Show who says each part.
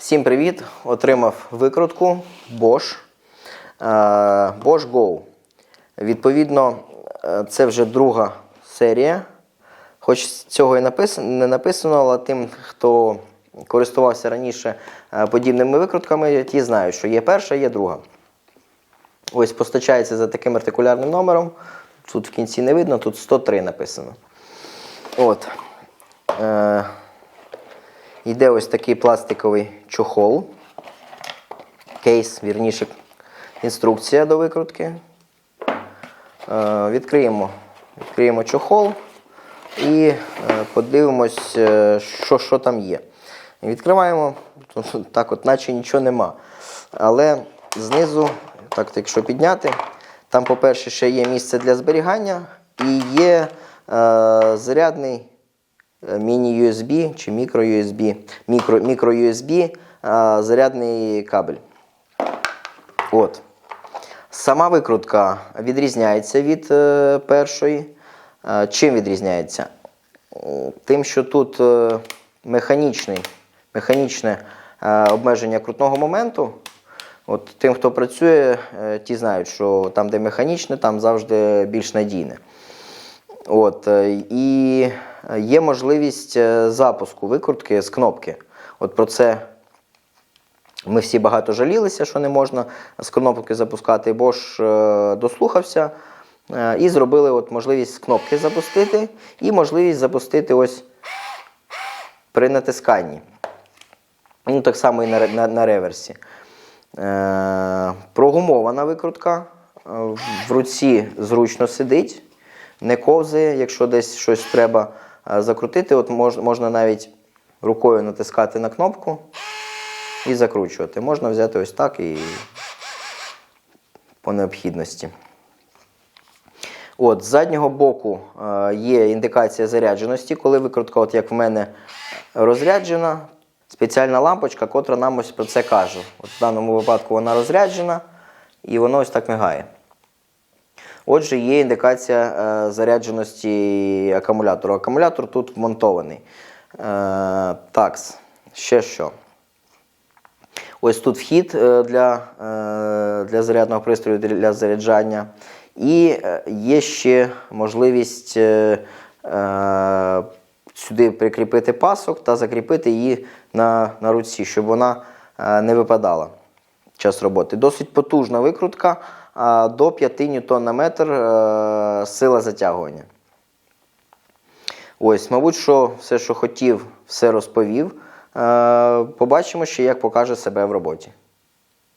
Speaker 1: Всім привіт! Отримав викрутку Bosch. е, Bosch Go. Відповідно, е, це вже друга серія. Хоч цього і написано, не написано, але тим, хто користувався раніше е, подібними викрутками, ті знають, що є перша, є друга. Ось постачається за таким артикулярним номером. Тут в кінці не видно, тут 103 написано. От. Йде ось такий пластиковий чохол. Кейс, вірніше, інструкція до викрутки. Е, відкриємо, відкриємо чохол і е, подивимось, е, що, що там є. Відкриваємо, так от, наче нічого нема. Але знизу, так, якщо підняти, там, по-перше, ще є місце для зберігання і є е, зарядний міні-USB чи мікро-USB, мікро, мікро-USB е, зарядний кабель. От. Сама викрутка відрізняється від е, першої. Е, чим відрізняється? Е, Тим, що тут е, механічний, механічне е, обмеження крутного моменту. От Тим, хто працює, е, ті знають, що там, де механічне, там завжди більш надійне. От, е, і є можливість е, запуску викрутки з кнопки. От про це ми всі багато жалілися, що не можна з кнопки запускати, бо ж е, дослухався е, і зробили от можливість з кнопки запустити, і можливість запустити ось при натисканні. Ну, так само і на, на, на реверсі. Е, прогумована викрутка. Е, В руці зручно сидить, не ковзає, якщо десь щось треба е, закрутити, от мож, можна навіть рукою натискати на кнопку і закручувати. Можна взяти ось так і по необхідності. От, з заднього боку е, є індикація зарядженості, коли викрутка, от як в мене, розряджена, спеціальна лампочка, котра нам ось про це каже. От в даному випадку вона розряджена і воно ось так мигає. Отже, є індикація е, зарядженості акумулятору. Акумулятор тут вмонтований. Е, такс, ще що. Ось тут вхід е, для, для зарядного пристрою для заряджання. І є ще можливість сюди прикріпити пасок та закріпити її на, на руці, щоб вона не випадала час роботи. Досить потужна викрутка до 5 ньютон метр е, сила затягування. Ось, мабуть, що все, що хотів, все розповів. Е, Побачимо ще, як покаже себе в роботі.